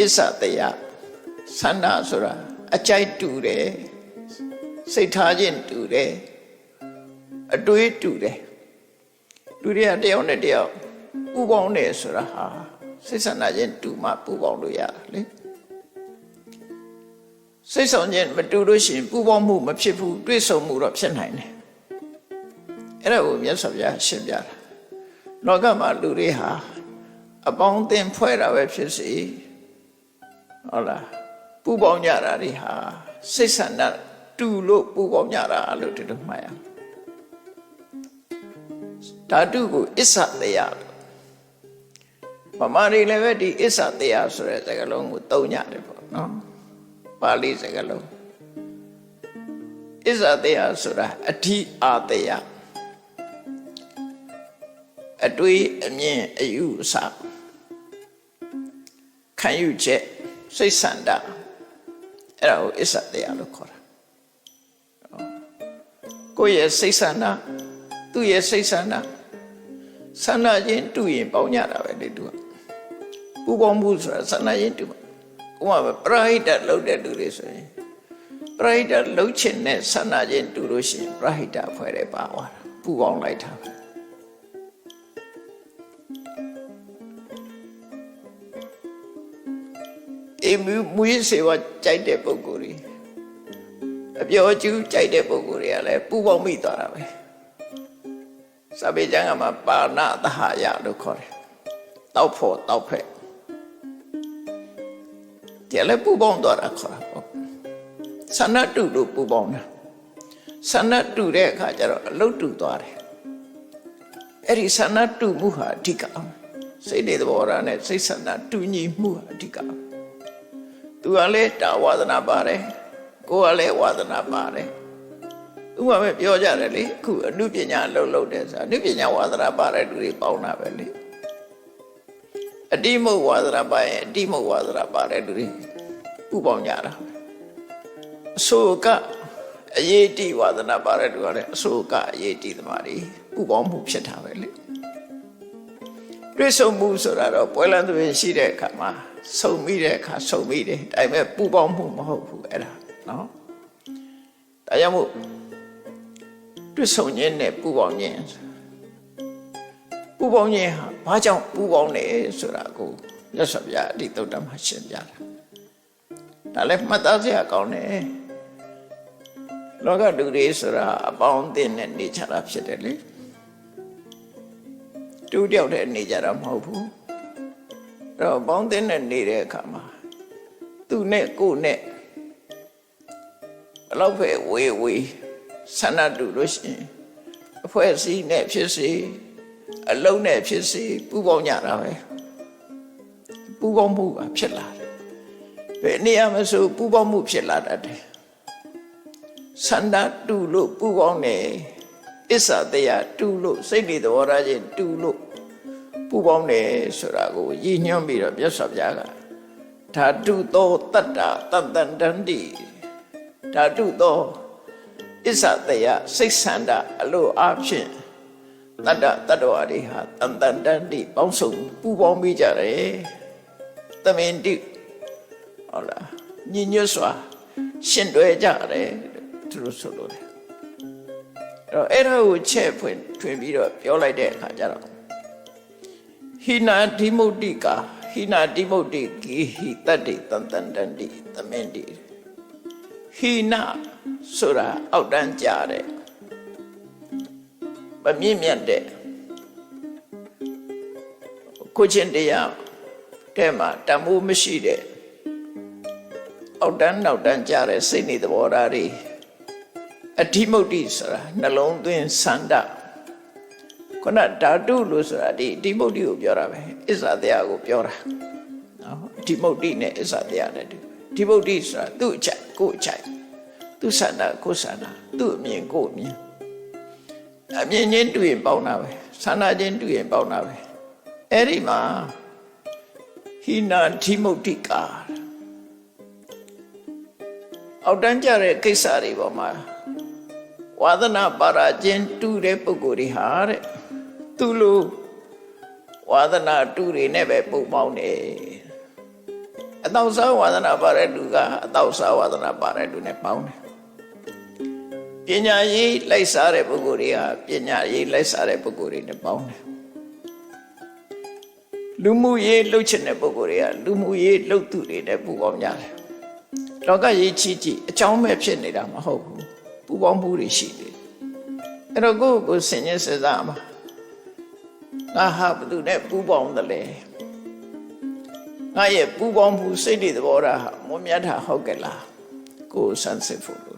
အစ္ဆတယဆန္ဒဆိုတာအကြိုက်တူတယ်စိတ်ထားခြင်းတူတယ်အတွေးတူတယ်လူတွေကတယောက်နဲ့တယောက်ပူပေါင်းတယ်ဆိုတာဟာစိတ်ဆန္ဒခြင်းတူမှပူပေါင်းလို့ရတာလေစိတ်ဆောင်ခြင်းမတူလို့ရှိရင်ပူပေါင်းမှုမဖြစ်ဘူးတွေးဆုံမှုတော့ဖြစ်နိုင်တယ်အဲ့ဒါကိုမြတ်စွာဘုရားရှင်းပြတာလောကမှာလူတွေဟာအပေါင်းအသင်းဖွဲ့တာပဲဖြစ်စီ ဟုတ်လားပူပေါင်းကြတာတွေဟာစိတ်ဆန္ဒတူလို့ပူပေါင်းကြတာလို့ဒီလိုမှတ်ရအောင်ဓာတုကိုအစ္ဆတရားလို့ဗမာတွေလည်းပဲဒီအစ္ဆတရားဆိုတဲ့စကားလုံးကိုသုံးကြတယ်ပေါ့နော်ပါဠိစကားလုံးအစ္ဆတရားဆိုတာအဋ္ဌိအာတရားအတွေးအမြင်အယူအဆခံယူချက် စိတ်ဆန္ဒအဲ့ဒါကိုအစ္ဆတရားလို့ခေါ်တာကိုယ့်ရဲ့စိတ်ဆန္ဒသူ့ရဲ့စိတ်ဆန္ဒဆန္ဒချင်းတူရင်ပေါင်းကြတာပဲလေသူကပူပေါင်းမှုဆိုတာဆန္ဒချင်းတူမှာဥပမာပရဟိတလုပ်တဲ့လူတွေဆိုရင်ပရဟိတလုပ်ချင်တဲ့ဆန္ဒချင်းတူလို့ရှိရင်ပရဟိတဖွဲ့တယ်ပါသွားတာပူပေါင်းလိုက်တာပဲ အေးမူမူရစေဝကြိုက်တဲ့ပုံကိုယ်ကြီးအပြောကျူးကြိုက်တဲ့ပုံကိုယ်တွေကလည်းပူပေါင်းမိသွားတာပဲစာပေကျမ်းကမှာပါဏသဟယလို့ခေါ်တယ်တောက်ဖို့တောက်ဖက်ဒီလည်းပူပေါင်းသွားတာခေါ်တာပေါ့ဆန္ဒတုလို့ပူပေါင်းတာဆန္ဒတုတဲ့အခါကျတော့အလုတ်တူသွားတယ်အဲ့ဒီဆန္ဒတုမှုဟာအဓိကစိတ်တွေသဘောထားနဲ့စိတ်ဆန္ဒတူညီမှုဟာအဓိက သူကလည်းတာဝါဒနာပါတယ်ကိုယ်ကလည်းဝါဒနာပါတယ်ဥပမာပဲပြောကြတယ်လေအခုအနုပညာလှုပ်လှုပ်တယ်ဆိုတာအနုပညာဝါဒနာပါတယ်လူတွေပေါင်းတာပဲလေအတိမုတ်ဝါဒနာပါရင်အတိမုတ်ဝါဒနာပါတယ်လူတွေဥပေါင်းကြတာအဆိုကအရေးတိဝါဒနာပါတယ်လူကလည်းအဆိုကအရေးတိသမားတွေဥပေါင်းမှုဖြစ်တာပဲလေတွေ့ဆုံမှုဆိုတာတော့ပွဲလန်းသွင်းရှိတဲ့အခါမှာ ဆုံမိတဲ့အခါဆုံမိတယ်ဒါပေမဲ့ပူပေါင်းမှုမဟုတ်ဘူးအဲ့ဒါနော်ဒါကြောင့်မို့တွေ့ဆုံခြင်းနဲ့ပူပေါင်းခြင်းပူပေါင်းခြင်းဟာဘာကြောင့်ပူပေါင်းလဲဆိုတာကိုမြတ်စွာဘုရားအဒီတုတ်တမှာရှင်းပြတာဒါလည်းမှတ်သားစရာကောင်းတယ်လောကလူတွေဆိုတာအပေါင်းအသင်းနဲ့နေကြတာဖြစ်တယ်လေတူတယောက်တည်းနေကြတာမဟုတ်ဘူးအဲ့ တော့ပေါင်းသင်းနဲ့နေတဲ့အခါမှာသူနဲ့ကိုနဲ့ဘလောက်ပဲဝေးဝေးဆန္ဒတူလို့ရှိရင်အဖွဲ့အစည်းနဲ့ဖြစ်စေအလုံးနဲ့ဖြစ်စေပူပေါင်းကြတာပဲပူပေါင်းမှုကဖြစ်လာတယ်ဘယ်နေရာမှာဆိုပူပေါင်းမှုဖြစ်လာတတ်တယ်ဆန္ဒတူလို့ပူပေါင်းတယ်အစ္ဆတရားတူလို့စိတ်တွေသဘောထားခြင်းတူလို့ ပူပေါင်းတယ်ဆိုတာကိုရည်ညွှန်းပြီးတော့မြတ်စွာဘုရားကဓာတုသောတတ္တာတန်တန်တန္တိဓာတုသောအစ္ဆတရားစိတ်ဆန္ဒအလိုအဖြစ်တတ္တတတ္တဝါတွေဟာတန်တန်တန္တိပေါင်းစုံပူပေါင်းပြီးကြတယ်သမင်တိဟုတ်လားညီညွတ်စွာရှင်တွဲကြတယ်သူတို့ဆိုလို့တယ်အဲ့တော့အဲ့ဒါကိုချက်ဖွင့်ထွင်ပြီးတော့ပြောလိုက်တဲ့အခါကျတော့ ဟိနာဓိမုတ်တိကာဟိနာဓိမုတ်တိကိဟိတတ္တိတန်တန်တန္တိသမင်တိဟိနာဆိုတာအောက်တန်းကြတဲ့မမြင့်မြတ်တဲ့ကိုချင်းတရားတဲ့မှာတမိုးမရှိတဲ့အောက်တန်းနောက်တန်းကြတဲ့စိတ်နေသဘောထားတွေအဓိမုတ်တိဆိုတာနှလုံးသွင်းဆန္ဒ ခုနဓာတုလို့ဆိုတာဒီအဓိမုတ်တိကိုပြောတာပဲအစ္ဆတရားကိုပြောတာနော်အဓိမုတ်တိနဲ့အစ္ဆတရားနဲ့ဒီအဓိမုတ်တိဆိုတာသူ့အချက်ကိုယ်အချက်သူဆန္ဒကိုဆန္ဒသူ့အမြင်ကိုအမြင်အမြင်ချင်းတူရင်ပေါင်းတာပဲဆန္ဒချင်းတူရင်ပေါင်းတာပဲအဲ့ဒီမှာဟိနာဓိမုတ်တိကာအောက်တန်းကြတဲ့ကိစ္စတွေပေါ်မှာဝါသနာပါရာချင်းတူတဲ့ပုဂ္ဂိုလ်တွေဟာတဲ့ သူလိုဝါသနာတူတွေနဲ့ပဲပုံပေါင်းတယ်အအတောက်စားဝါသနာပါတဲ့လူကအတောက်စားဝါသနာပါတဲ့လူနဲ့ပေါင်းတယ်ပညာရေးလိုက်စားတဲ့ပုဂ္ဂိုလ်တွေကပညာရေးလိုက်စားတဲ့ပုဂ္ဂိုလ်တွေနဲ့ပေါင်းတယ်လူမှုရေးလှုပ်ချင်တဲ့ပုဂ္ဂိုလ်တွေကလူမှုရေးလှုပ်သူတွေနဲ့ပူပေါင်းကြတယ်လောကကြီးချီချီအကြောင်းမဲ့ဖြစ်နေတာမဟုတ်ဘူးပူပေါင်းမှုတွေရှိတယ်အဲ့တော့ကိုယ့်ကိုယ်ဆင်ញင်စေစားမှာ ငါဟာဘယ်သူနဲ့ပူပေါင်းတယ်လဲငါရဲ့ပူပေါင်းမှုစိတ်တွေသဘောထားဟာမွန်မြတ်တာဟုတ်ကဲ့လားကိုယ်ဆန်းစစ်ဖို့